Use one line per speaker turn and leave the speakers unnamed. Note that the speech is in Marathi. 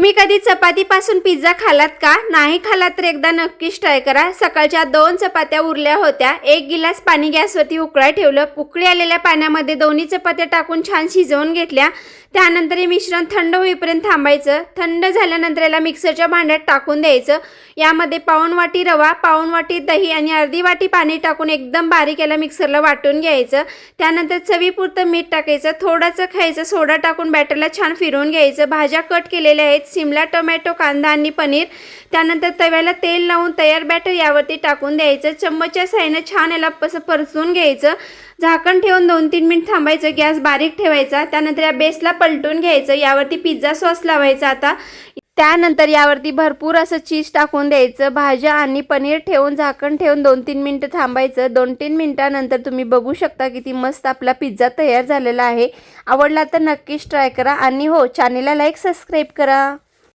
तुम्ही कधी चपातीपासून पिझ्झा खालात का? नाही खालात तर एकदा नक्कीच ट्राय करा. सकाळच्या दोन चपात्या उरल्या होत्या. एक गिलास पाणी गॅसवरती उकळाय ठेवलं. उकळी आलेल्या पाण्यामध्ये दोन्ही चपात्या टाकून छान शिजवून घेतल्या. त्यानंतर हे मिश्रण थंड होईपर्यंत थांबायचं. थंड झाल्यानंतर याला मिक्सरच्या भांड्यात टाकून द्यायचं. यामध्ये पाऊण वाटी रवा पाऊण वाटी दही आणि अर्धी वाटी पाणी टाकून एकदम बारीक याला मिक्सरला वाटून घ्यायचं. त्यानंतर चवीपुरतं मीठ टाकायचं. थोडंसं खायचं. सोडा टाकून बॅटरला छान फिरवून घ्यायचं. भाज्या कट केलेल्या आहेत. सिमला टोमॅटो कांदा आणि पनीर. त्यानंतर तव्याला तेल लावून तयार बॅटर यावरती टाकून द्यायचं. चम्मचच्या साह्यानं छान याला असं परसून घ्यायचं. झाकण ठेवून दोन तीन मिनिट थांबायचं. गॅस बारीक ठेवायचा. त्यानंतर या बेसला पलटून घ्यायचं. यावरती पिझ्झा सॉस लावायचा आता. त्यानंतर यावरती भरपूर असं चीज टाकून द्यायचं भाज्या आणि पनीर ठेवून झाकण ठेवून दोन तीन मिनटं थांबायचं. दोन तीन मिनटानंतर तुम्ही बघू शकता किती मस्त आपला पिझ्झा तयार झालेला आहे. आवडला तर नक्कीच ट्राय करा आणि हो चॅनेलला लाईक सबस्क्राईब करा.